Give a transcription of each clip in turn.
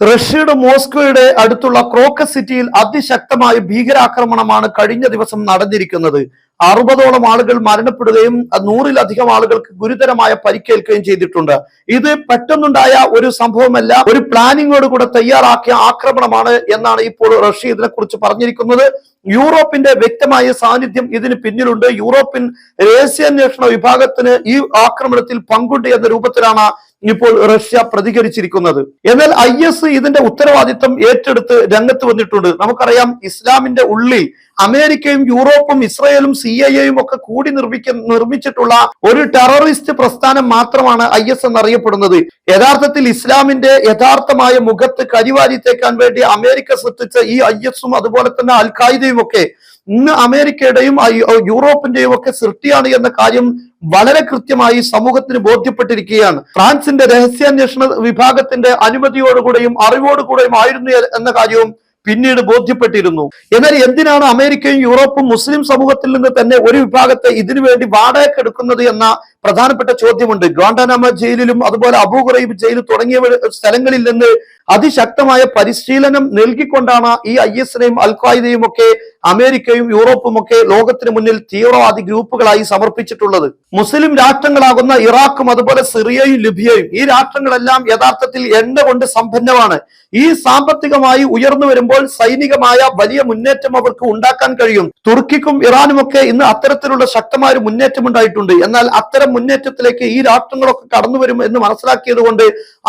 റഷ്യയുടെ മോസ്കോയുടെ അടുത്തുള്ള ക്രോക്കസ് സിറ്റിയിൽ അതിശക്തമായ ഭീകരാക്രമണമാണ് കഴിഞ്ഞ ദിവസം നടന്നിരിക്കുന്നത്. അറുപതോളം ആളുകൾ മരണപ്പെടുകയും നൂറിലധികം ആളുകൾക്ക് ഗുരുതരമായ പരിക്കേൽക്കുകയും ചെയ്തിട്ടുണ്ട്. ഇത് പെട്ടെന്നുണ്ടായ ഒരു സംഭവമല്ല ഒരു പ്ലാനിങ്ങോട് കൂടെ തയ്യാറാക്കിയ ആക്രമണമാണ് എന്നാണ് ഇപ്പോൾ റഷ്യ ഇതിനെക്കുറിച്ച് പറഞ്ഞിരിക്കുന്നത്. യൂറോപ്പിന്റെ വ്യക്തമായ സാന്നിധ്യം ഇതിന് പിന്നിലുണ്ട്. യൂറോപ്യൻ രഹസ്യാന്വേഷണ വിഭാഗത്തിന് ഈ ആക്രമണത്തിൽ പങ്കുണ്ട് എന്ന രൂപത്തിലാണ് ഇപ്പോൾ റഷ്യ പ്രതികരിച്ചിരിക്കുന്നത്. എന്നാൽ ഐ എസ് ഇതിന്റെ ഉത്തരവാദിത്തം ഏറ്റെടുത്ത് രംഗത്ത് വന്നിട്ടുണ്ട്. നമുക്കറിയാം ഇസ്ലാമിന്റെ ഉള്ളിൽ അമേരിക്കയും യൂറോപ്പും ഇസ്രയേലും സി ഐ എയും ഒക്കെ കൂടി നിർമ്മിക്ക നിർമ്മിച്ചിട്ടുള്ള ഒരു ടെററിസ്റ്റ് പ്രസ്ഥാനം മാത്രമാണ് ഐ എസ് എന്നറിയപ്പെടുന്നത്. യഥാർത്ഥത്തിൽ ഇസ്ലാമിന്റെ യഥാർത്ഥമായ മുഖത്ത് കരിവാരി തേക്കാൻ വേണ്ടി അമേരിക്ക സൃഷ്ടിച്ച ഈ ഐ എസും അതുപോലെ തന്നെ അൽ ഖായിദയും ഒക്കെ ഇന്ന് അമേരിക്കയുടെയും യൂറോപ്പിന്റെയും ഒക്കെ സൃഷ്ടിയാണ് എന്ന കാര്യം വളരെ കൃത്യമായി സമൂഹത്തിന് ബോധ്യപ്പെട്ടിരിക്കുകയാണ്. ഫ്രാൻസിന്റെ രഹസ്യാന്വേഷണ വിഭാഗത്തിന്റെ അനുമതിയോടുകൂടെയും അറിവോടുകൂടെയും ആയിരുന്നു എന്ന കാര്യവും പിന്നീട് ബോധ്യപ്പെട്ടിരുന്നു. എന്നാൽ എന്തിനാണ് അമേരിക്കയും യൂറോപ്പും മുസ്ലിം സമൂഹത്തിൽ നിന്ന് തന്നെ ഒരു വിഭാഗത്തെ ഇതിനു വേണ്ടി വാടകയ്ക്ക് എടുക്കുന്നത് എന്ന പ്രധാനപ്പെട്ട ചോദ്യമുണ്ട്. ഗ്വാണ്ടാനാമ ജയിലിലും അതുപോലെ അബൂ ജയിലും ജയിൽ തുടങ്ങിയ സ്ഥലങ്ങളിൽ നിന്ന് അതിശക്തമായ പരിശീലനം നൽകിക്കൊണ്ടാണ് ഈ ഐ എസിനെയും അൽ ഖായിദയും ഒക്കെ അമേരിക്കയും യൂറോപ്പും ഒക്കെ ലോകത്തിന് മുന്നിൽ തീവ്രവാദി ഗ്രൂപ്പുകളായി സമർപ്പിച്ചിട്ടുള്ളത്. മുസ്ലിം രാഷ്ട്രങ്ങളാകുന്ന ഇറാഖും അതുപോലെ സിറിയയും ലിബിയയും ഈ രാഷ്ട്രങ്ങളെല്ലാം യഥാർത്ഥത്തിൽ എണ്ണ കൊണ്ട് സമ്പന്നമാണ്. ഈ സാമ്പത്തികമായി ഉയർന്നു വരുമ്പോൾ സൈനികമായ വലിയ മുന്നേറ്റം അവർക്ക് ഉണ്ടാക്കാൻ കഴിയും. തുർക്കിക്കും ഇറാനും ഒക്കെ ഇന്ന് അത്തരത്തിലുള്ള ശക്തമായ ഒരു മുന്നേറ്റം ഉണ്ടായിട്ടുണ്ട്. എന്നാൽ അത്തരം മുന്നേറ്റത്തിലേക്ക് ഈ രാഷ്ട്രങ്ങളൊക്കെ കടന്നു വരും എന്ന് മനസ്സിലാക്കിയത് കൊണ്ട്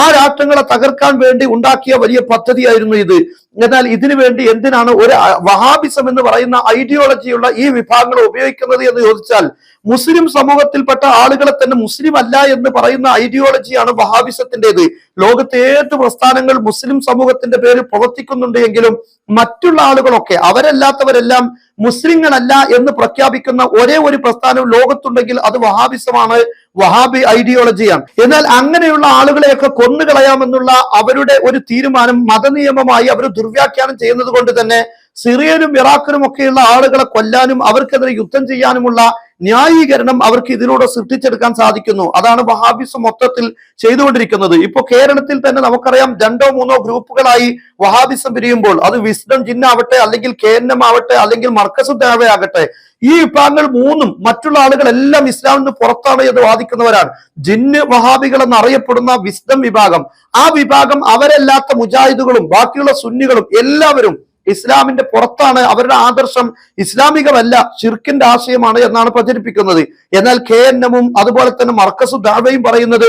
ആ രാഷ്ട്രങ്ങളെ തകർക്കാൻ വേണ്ടി ഉണ്ടാക്കിയ വലിയ പദ്ധതിയായിരുന്നു ഇത്. എന്നാൽ ഇതിനു വേണ്ടി എന്തിനാണ് ഒരു വഹാബിസം എന്ന് പറയുന്ന ഐഡിയോളജിയുള്ള ഈ വിഭാഗങ്ങൾ ഉപയോഗിക്കുന്നത് എന്ന് ചോദിച്ചാൽ മുസ്ലിം സമൂഹത്തിൽപ്പെട്ട ആളുകളെ തന്നെ മുസ്ലിം അല്ല എന്ന് പറയുന്ന ഐഡിയോളജിയാണ് വഹാബിസത്തിന്റെത്. ലോകത്തെ ഏത് പ്രസ്ഥാനങ്ങൾ മുസ്ലിം സമൂഹത്തിന്റെ പേര് പ്രവർത്തിക്കുന്നുണ്ട് എങ്കിലും മറ്റുള്ള ആളുകളൊക്കെ അവരല്ലാത്തവരെല്ലാം മുസ്ലിങ്ങളല്ല എന്ന് പ്രഖ്യാപിക്കുന്ന ഒരേ ഒരു പ്രസ്ഥാനം ലോകത്തുണ്ടെങ്കിൽ അത് വഹാബിസമാണ് വഹാബി ഐഡിയോളജിയാണ്. എന്നാൽ അങ്ങനെയുള്ള ആളുകളെയൊക്കെ കൊന്നുകളയാമെന്നുള്ള അവരുടെ ഒരു തീരുമാനം മതനിയമമായി അവർ ദുർവ്യാഖ്യാനം ചെയ്യുന്നത് കൊണ്ട് തന്നെ സിറിയനും ഇറാഖിനും ഒക്കെയുള്ള ആളുകളെ കൊല്ലാനും അവർക്കെതിരെ യുദ്ധം ചെയ്യാനുമുള്ള ന്യായീകരണം അവർക്ക് ഇതിലൂടെ സൃഷ്ടിച്ചെടുക്കാൻ സാധിക്കുന്നു. അതാണ് വഹാബിസം മൊത്തത്തിൽ ചെയ്തുകൊണ്ടിരിക്കുന്നത്. ഇപ്പോൾ കേരളത്തിൽ തന്നെ നമുക്കറിയാം രണ്ടോ മൂന്നോ ഗ്രൂപ്പുകളായി വഹാബിസം പിരിയുമ്പോൾ അത് വിസ്ഡം ജിന്നാവട്ടെ അല്ലെങ്കിൽ കെ എൻ എം ആവട്ടെ അല്ലെങ്കിൽ മർക്കസുദ്ദാവ ആകട്ടെ. ഈ വിഭാഗങ്ങൾ മൂന്നും മറ്റുള്ള ആളുകളെല്ലാം ഇസ്ലാമിൽ നിന്ന് പുറത്താണ് എന്ന് വാദിക്കുന്നവരാണ്. ജിന്ന് വഹാബികൾ എന്നറിയപ്പെടുന്ന വിസ്ഡം വിഭാഗം. ആ വിഭാഗം അവരല്ലാത്ത മുജാഹിദുകളും ബാക്കിയുള്ള സുന്നികളും എല്ലാവരും ഇസ്ലാമിന്റെ പുറത്താണ് അവരുടെ ആദർശം ഇസ്ലാമികമല്ല ഷിർക്കിന്റെ ആശയമാണ് എന്നാണ് പ്രചരിപ്പിക്കുന്നത്. എന്നാൽ കെ എൻ എമ്മും അതുപോലെ തന്നെ മർക്കസു ദാവയും പറയുന്നത്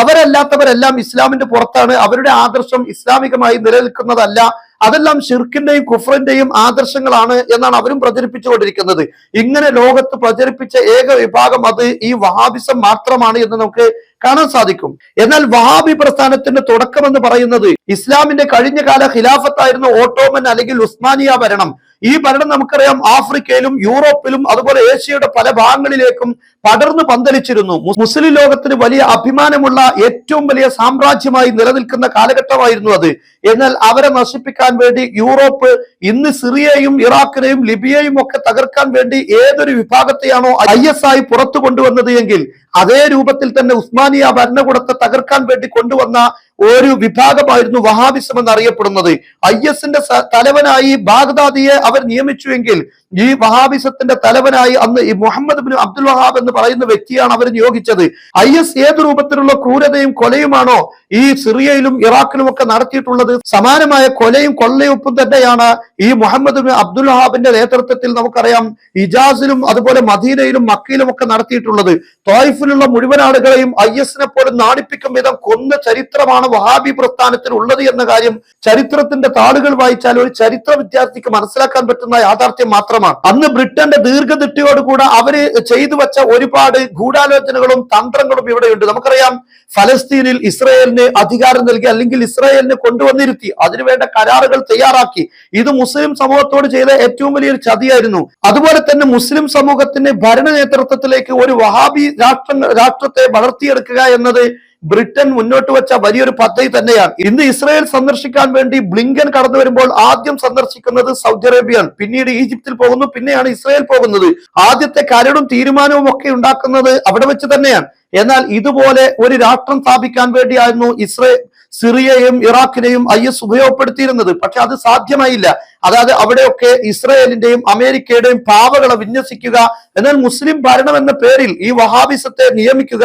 അവരല്ലാത്തവരെല്ലാം ഇസ്ലാമിന്റെ പുറത്താണ് അവരുടെ ആദർശം ഇസ്ലാമികമായി നിലനിൽക്കുന്നതല്ല അതെല്ലാം ഷിർക്കിന്റെയും കുഫറിന്റെയും ആദർശങ്ങളാണ് എന്നാണ് അവരും പ്രചരിപ്പിച്ചുകൊണ്ടിരിക്കുന്നത്. ഇങ്ങനെ ലോകത്ത് പ്രചരിപ്പിച്ച ഏക വിഭാഗം അത് ഈ വഹാബിസം മാത്രമാണ് എന്ന് നമുക്ക് കാണാൻ സാധിക്കും. എന്നാൽ വഹാബി പ്രസ്ഥാനത്തിന്റെ തുടക്കം എന്ന് പറയുന്നത് ഇസ്ലാമിന്റെ കഴിഞ്ഞ കാല ഖിലാഫത്തായിരുന്ന ഓട്ടോമൻ അല്ലെങ്കിൽ ഉസ്മാനിയ ഭരണം. ഈ ഭരണം നമുക്കറിയാം ആഫ്രിക്കയിലും യൂറോപ്പിലും അതുപോലെ ഏഷ്യയുടെ പല ഭാഗങ്ങളിലേക്കും പടർന്നു പന്തലിച്ചിരുന്നു. മുസ്ലിം ലോകത്തിന് വലിയ അഭിമാനമുള്ള ഏറ്റവും വലിയ സാമ്രാജ്യമായി നിലനിൽക്കുന്ന കാലഘട്ടമായിരുന്നു അത്. എന്നാൽ അവരെ നശിപ്പിക്കാൻ വേണ്ടി യൂറോപ്പ് ഇന്ന് സിറിയയും ഇറാഖിനെയും ലിബിയയും ഒക്കെ തകർക്കാൻ വേണ്ടി ഏതൊരു വിഭാഗത്തെയാണോ ഐ എസ് ആയി പുറത്തു കൊണ്ടുവന്നത് എങ്കിൽ അതേ രൂപത്തിൽ തന്നെ ഉസ്മാനിയ ഭരണകൂടത്തെ തകർക്കാൻ വേണ്ടി കൊണ്ടുവന്ന ഒരു വിഭാഗമായിരുന്നു വഹാബിസം എന്നറിയപ്പെടുന്നത് ഐ എസിന്റെ തലവനായി ബാഗ്ദാദിയെ അവർ നിയമിച്ചുവെങ്കിൽ ഈ വഹാബിസത്തിന്റെ തലവനായി അന്ന് ഈ മുഹമ്മദ് ബിൻ അബ്ദുൽ വഹാബ് എന്ന് പറയുന്ന വ്യക്തിയാണ് അവർ നിയോഗിച്ചത്. ഐ എസ് ഏത് രൂപത്തിലുള്ള ക്രൂരതയും കൊലയുമാണോ ഈ സിറിയയിലും ഇറാഖിലും ഒക്കെ നടത്തിയിട്ടുള്ളത്? സമാനമായ കൊലയും കൊള്ളയൊപ്പും തന്നെയാണ് ഈ മുഹമ്മദ് ബിൻ അബ്ദുൽ വഹാബിന്റെ നേതൃത്വത്തിൽ നമുക്കറിയാം ഇജാസിലും അതുപോലെ മദീനയിലും മക്കയിലും ഒക്കെ നടത്തിയിട്ടുള്ളത്. തോയിഫിലുള്ള മുഴുവൻ ആളുകളെയും ഐ എസിനെ പോലും നാണിപ്പിക്കും വിധം കൊന്ന ചരിത്രമാണ് വഹാബി പ്രസ്ഥാനത്തിൽ ഉള്ളത് എന്ന കാര്യം ചരിത്രത്തിന്റെ താളുകൾ വായിച്ചാൽ ഒരു ചരിത്ര വിദ്യാർത്ഥിക്ക് മനസ്സിലാക്കാൻ പറ്റുന്ന യാഥാർത്ഥ്യം മാത്രമാണ്. അന്ന് ബ്രിട്ടന്റെ ദീർഘദൃഷ്ടിയോടുകൂടെ അവർ ചെയ്തു വെച്ച ഒരുപാട് ഗൂഢാലോചനകളും തന്ത്രങ്ങളും ഇവിടെയുണ്ട്. നമുക്കറിയാം ഫലസ്തീനിൽ ഇസ്രയേലിന് അധികാരം നൽകി അല്ലെങ്കിൽ ഇസ്രയേലിനെ കൊണ്ടുവന്നിരുത്തി. അതിനുവേണ്ട കരാറുകൾ തയ്യാറാക്കി. ഇത് മുസ്ലിം സമൂഹത്തോട് ചെയ്ത ഏറ്റവും വലിയൊരു ചതിയായിരുന്നു. അതുപോലെ തന്നെ മുസ്ലിം സമൂഹത്തിന്റെ ഭരണ നേതൃത്വത്തിലേക്ക് ഒരു വഹാബി രാഷ്ട്ര രാഷ്ട്രത്തെ വളർത്തിയെടുക്കുക എന്നത് ബ്രിട്ടൻ മുന്നോട്ട് വെച്ച വലിയൊരു പദ്ധതി തന്നെയാണ്. ഇന്ന് ഇസ്രായേൽ സന്ദർശിക്കാൻ വേണ്ടി ബ്ലിങ്കൻ കടന്നു വരുമ്പോൾ ആദ്യം സന്ദർശിക്കുന്നത് സൗദി അറേബ്യയാണ്. പിന്നീട് ഈജിപ്തിൽ പോകുന്നു പിന്നെയാണ് ഇസ്രായേൽ പോകുന്നത്. ആദ്യത്തെ കരടും തീരുമാനവും ഒക്കെ ഉണ്ടാക്കുന്നത് അവിടെ വെച്ച് തന്നെയാണ്. എന്നാൽ ഇതുപോലെ ഒരു രാഷ്ട്രം സ്ഥാപിക്കാൻ വേണ്ടിയായിരുന്നു ഇസ്രേ സിറിയയും ഇറാഖിനെയും ഐ എസ് ഉപയോഗപ്പെടുത്തിയിരുന്നത്. പക്ഷെ അത് സാധ്യമായില്ല. അതായത് അവിടെയൊക്കെ ഇസ്രയേലിന്റെയും അമേരിക്കയുടെയും പാവകളെ വിന്യസിക്കുക എന്നാൽ മുസ്ലിം ഭരണം എന്ന പേരിൽ ഈ വഹാബിസത്തെ നിയമിക്കുക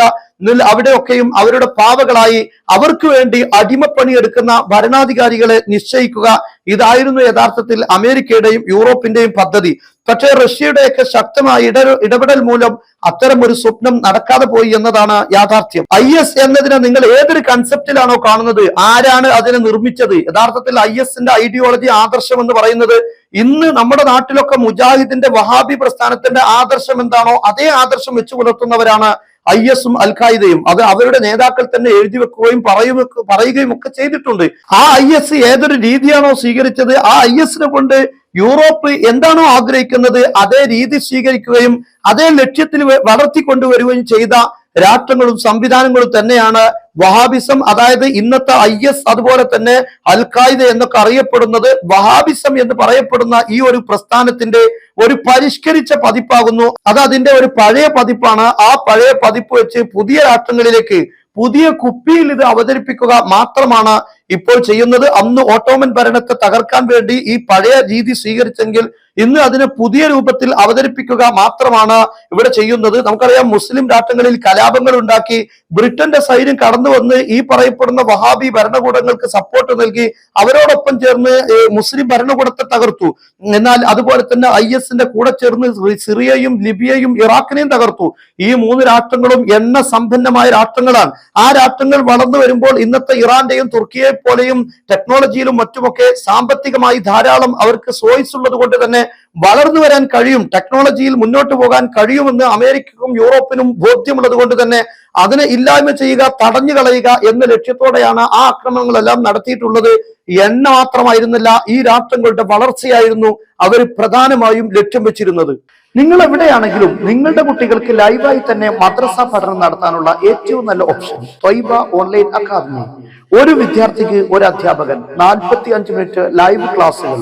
അവിടെയൊക്കെയും അവരുടെ പാവകളായി അവർക്ക് വേണ്ടി അടിമപ്പണി എടുക്കുന്ന ഭരണാധികാരികളെ നിശ്ചയിക്കുക. ഇതായിരുന്നു യഥാർത്ഥത്തിൽ അമേരിക്കയുടെയും യൂറോപ്പിന്റെയും പദ്ധതി. പക്ഷേ റഷ്യയുടെയൊക്കെ ശക്തമായ ഇട ഇടപെടൽ മൂലം അത്തരം ഒരു സ്വപ്നം നടക്കാതെ പോയി എന്നതാണ് യാഥാർത്ഥ്യം. ഐ എസ് എന്നതിനെ നിങ്ങൾ ഏതൊരു കൺസെപ്റ്റിലാണോ കാണുന്നത്? ആരാണ് അതിനെ നിർമ്മിച്ചത്? യഥാർത്ഥത്തിൽ ഐ എസിന്റെ ഐഡിയോളജി ആദർശം എന്ന് പറയുന്നത് ഇന്ന് നമ്മുടെ നാട്ടിലൊക്കെ മുജാഹിദിന്റെ വഹാബി പ്രസ്ഥാനത്തിന്റെ ആദർശം എന്താണോ അതേ ആദർശം വെച്ചു പുലർത്തുന്നവരാണ് ഐ എസും അൽ ഖായിദയും അത് അവരുടെ നേതാക്കൾ തന്നെ എഴുതി വെക്കുകയും പറയും പറയുകയും ഒക്കെ ചെയ്തിട്ടുണ്ട്. ആ ഐ എസ് ഏതൊരു രീതിയാണോ സ്വീകരിച്ചത്? ആ ഐ എസിനെ കൊണ്ട് യൂറോപ്പ് എന്താണോ ആഗ്രഹിക്കുന്നത് അതേ രീതി സ്വീകരിക്കുകയും അതേ ലക്ഷ്യത്തിൽ വളർത്തിക്കൊണ്ടുവരികയും ചെയ്ത രാഷ്ട്രങ്ങളും സംവിധാനങ്ങളും തന്നെയാണ് വഹാബിസം അതായത് ഇന്നത്തെ ഐ എസ് അതുപോലെ തന്നെ അൽ ഖായിദ എന്നൊക്കെ അറിയപ്പെടുന്നത് വഹാബിസം എന്ന് പറയപ്പെടുന്ന ഈ ഒരു പ്രസ്ഥാനത്തിന്റെ ഒരു പരിഷ്കരിച്ച പതിപ്പാകുന്നു. അത് അതിന്റെ ഒരു പഴയ പതിപ്പാണ്. ആ പഴയ പതിപ്പ് വെച്ച് പുതിയ രാഷ്ട്രങ്ങളിലേക്ക് പുതിയ കുപ്പിയിൽ ഇത് അവതരിപ്പിക്കുക മാത്രമാണ് ഇപ്പോൾ ചെയ്യുന്നത് അന്ന് ഓട്ടോമൻ ഭരണത്തെ തകർക്കാൻ വേണ്ടി ഈ പഴയ രീതി സ്വീകരിച്ചെങ്കിൽ ഇന്ന് അതിനെ പുതിയ രൂപത്തിൽ അവതരിപ്പിക്കുക മാത്രമാണ് ഇവിടെ ചെയ്യുന്നത്. നമുക്കറിയാം മുസ്ലിം രാഷ്ട്രങ്ങളിൽ കലാപങ്ങൾ ഉണ്ടാക്കി ബ്രിട്ടന്റെ സൈന്യം കടന്നു വന്ന് ഈ പറയപ്പെടുന്ന വഹാബി ഭരണകൂടങ്ങൾക്ക് സപ്പോർട്ട് നൽകി അവരോടൊപ്പം ചേർന്ന് മുസ്ലിം ഭരണകൂടത്തെ തകർത്തു. എന്നാൽ അതുപോലെ തന്നെ ഐ എസിന്റെ കൂടെ ചേർന്ന് സിറിയയും ലിബിയയും ഇറാഖിനെയും തകർത്തു. ഈ മൂന്ന് രാഷ്ട്രങ്ങളും എണ്ണ സമ്പന്നമായ രാഷ്ട്രങ്ങളാണ്. ആ രാഷ്ട്രങ്ങൾ വളർന്നു വരുമ്പോൾ ഇന്നത്തെ ഇറാന്റെയും തുർക്കിയെ പോലെയും ടെക്നോളജിയിലും മറ്റുമൊക്കെ സാമ്പത്തികമായി ധാരാളം അവർക്ക് സോയിസ് ഉള്ളത് കൊണ്ട് തന്നെ വളർന്നു വരാൻ കഴിയും ടെക്നോളജിയിൽ മുന്നോട്ട് പോകാൻ കഴിയുമെന്ന് അമേരിക്കക്കും യൂറോപ്പിനും ബോധ്യമുള്ളത് കൊണ്ട് തന്നെ അതിനെ ഇല്ലായ്മ ചെയ്യുക തടഞ്ഞു കളയുക എന്ന ലക്ഷ്യത്തോടെയാണ് ആ ആക്രമണങ്ങളെല്ലാം നടത്തിയിട്ടുള്ളത്. എണ്ണ മാത്രമായിരുന്നില്ല ഈ രാഷ്ട്രങ്ങളുടെ വളർച്ചയായിരുന്നു അവർ പ്രധാനമായും ലക്ഷ്യം വെച്ചിരുന്നത്. നിങ്ങൾ എവിടെയാണെങ്കിലും നിങ്ങളുടെ കുട്ടികൾക്ക് ലൈവായി തന്നെ മദ്രസ പഠനം നടത്താനുള്ള ഏറ്റവും നല്ല ഓപ്ഷൻ ത്വൈബ ഓൺലൈൻ അക്കാദമി. ഒരു വിദ്യാർത്ഥിക്ക് ഒരു അധ്യാപകൻ നാൽപ്പത്തി അഞ്ച് മിനിറ്റ് ലൈവ് ക്ലാസ്സുകൾ